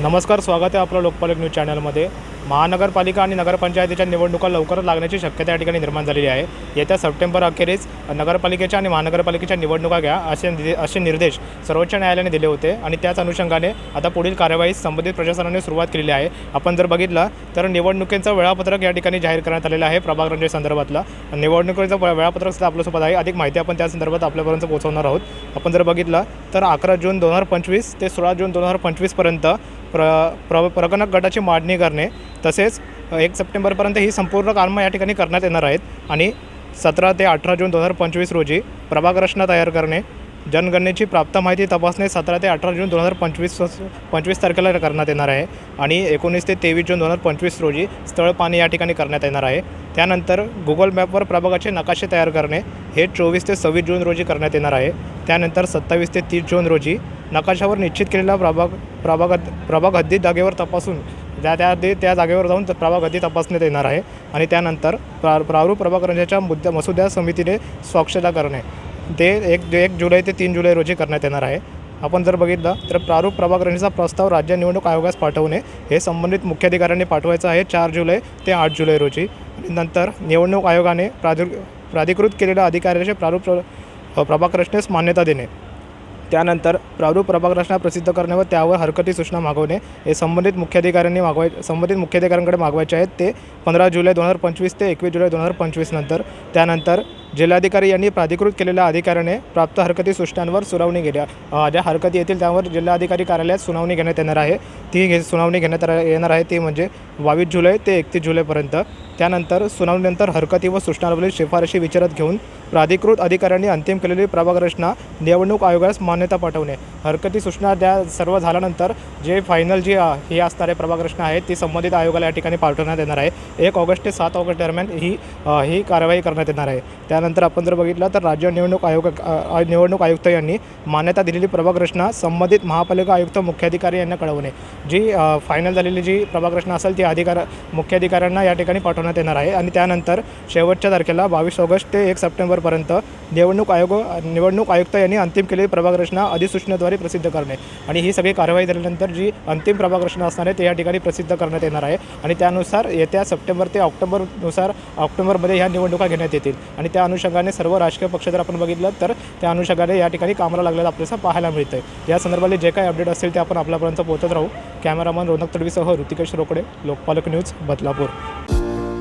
नमस्कार स्वागत आहे आपलं लोकपालक न्यूज चॅनलमध्ये. महानगरपालिका आणि नगरपंचायतीच्या निवडणुका लवकरच लागण्याची शक्यता या ठिकाणी निर्माण झालेली आहे. येत्या सप्टेंबर अखेरीस नगरपालिकेच्या आणि महानगरपालिकेच्या निवडणुका घ्या असे असे निर्देश सर्वोच्च न्यायालयाने दिले होते आणि त्याच अनुषंगाने आता पुढील कार्यवाहीस संबंधित प्रशासनाने सुरुवात केलेली आहे. आपण जर बघितलं तर निवडणुकीचं वेळापत्रक या ठिकाणी जाहीर करण्यात आलेलं आहे प्रभाग रंजन संदर्भातला. निवडणुकीचं वेळापत्रक सुद्धा आपल्यासोबत आहे. अधिक माहिती आपण त्या संदर्भात आपल्यापर्यंत पोहोचवणार आहोत. आपण जर बघितलं तर अकरा जून दोन हजार पंचवीस ते सोळा जून दोन हजार पंचवीसपर्यंत प्र प्र प्रगणक गटाची मांडणी करणे तसेच एक सप्टेंबरपर्यंत ही संपूर्ण कामं या ठिकाणी करण्यात येणार आहेत आणि सतरा ते अठरा जून दोन हजार पंचवीस रोजी प्रभाग रचना तयार करणे जनगणनेची प्राप्त माहिती तपासणे सतरा ते अठरा जून दोन हजार पंचवीस पंचवीस तारखेला करण्यात येणार आहे आणि एकोणीस ते तेवीस जून दोन हजार पंचवीस रोजी स्थळ पाणी या ठिकाणी करण्यात येणार आहे. त्यानंतर गुगल मॅपवर प्रभागाचे नकाशे तयार करणे हे चोवीस ते सव्वीस जून रोजी करण्यात येणार आहे. त्यानंतर सत्तावीस ते तीस जून रोजी नकाशावर निश्चित केलेला प्रभाग प्रभाग प्रभाग हद्दीत जागेवर तपासून त्या त्या त्या जागेवर जाऊन त- प्रभाग तपासण्यात येणार आहे. आणि त्यानंतर प्रा प्रारूप प्रभाकरणाच्या मुद्दा मुद्द्या मसुद्या समितीने स्वाक्षता करणे. ते एक एक जुलै ते तीन जुलै रोजी करण्यात येणार आहे. आपण जर बघितलं तर प्रारूप प्रभाकरणीचा प्रस्ताव राज्य निवडणूक आयोगास पाठवणे हे संबंधित मुख्याधिकाऱ्यांनी पाठवायचं आहे चार जुलै ते आठ जुलै रोजी. आणि नंतर निवडणूक आयोगाने प्राधिर प्राधिकृत केलेल्या अधिकाऱ्याचे प्रारूप प्र- प्रभाग मान्यता देणे. त्यानंतर प्रारूप प्रभाग रचना प्रसिद्ध करणे व त्यावर हरकती सूचना मागवणे. हे संबंधित मुख्याधिकाऱ्यांनी मागवाय संबंधित मुख्याधिकाऱ्यांकडे मागवायचे आहेत. ते पंधरा जुलै दोन हजार पंचवीस ते एकवीस जुलै दोन हजार पंचवीस नंतर. त्यानंतर जिल्हाधिकारी यांनी प्राधिकृत केलेल्या अधिकाऱ्याने प्राप्त हरकती सूचनांवर सुनावणी केल्या ज्या हरकती येतील त्यावर जिल्हाधिकारी कार्यालयात सुनावणी घेण्यात येणार आहे. ती घे सुनावणी घेण्यात येणार आहे. ती म्हणजे बावीस जुलै ते एकतीस जुलैपर्यंत. त्यानंतर सुनावणीनंतर हरकती व सूचनांवरील शिफारशी विचारात घेऊन प्राधिकृत अधिकाऱ्यांनी अंतिम केलेली प्रभागरचना निवडणूक आयोगास मान्यता पाठवणे. हरकती सूचना द्या सर्व झाल्यानंतर जे फायनल जी हे असणारे प्रभागरचना आहेत आहे ती संबंधित आयोगाला या ठिकाणी पाठवण्यात येणार आहे. एक ऑगस्ट ते सात ऑगस्ट दरम्यान ही ही कारवाई करण्यात येणार आहे. त्यानंतर आपण जर बघितलं तर राज्य निवडणूक आयोग निवडणूक आयुक्त यांनी मान्यता दिलेली प्रभागरचना संबंधित महापालिका आयुक्त मुख्याधिकारी यांना कळवणे. जी फायनल झालेली जी प्रभागरचना असेल ती अधिकार मुख्याधिकाऱ्यांना या ठिकाणी पाठवण्यात येणार आहे. आणि त्यानंतर शेवटच्या तारखेला बावीस ऑगस्ट ते एक सप्टेंबरपर्यंत निवडणूक आयोग निवडणूक आयुक्त यांनी अंतिम केलेली प्रभाग रचना अधिसूचनेद्वारे प्रसिद्ध करणे. आणि ही सगळी कारवाई झाल्यानंतर जी अंतिम प्रभाग रचना असणार आहे ते या ठिकाणी प्रसिद्ध करण्यात येणार आहे. आणि त्यानुसार येत्या सप्टेंबर ते ऑक्टोबरनुसार ऑक्टोबरमध्ये ह्या निवडणुका घेण्यात येतील. आणि त्या अनुषंगाने सर्व राजकीय पक्ष जर आपण बघितलं तर त्या अनुषंगाने या ठिकाणी कामाला लागलेलं आपल्याला पाहायला मिळतं आहे या संदर्भातले जे काही अपडेट असतील ते आपण आपल्यापर्यंत पोहोचत राहू. कॅमेरामन रोनक तडवीसह ऋतिकेश रोकडे लोकपालक न्यूज बदलापूर.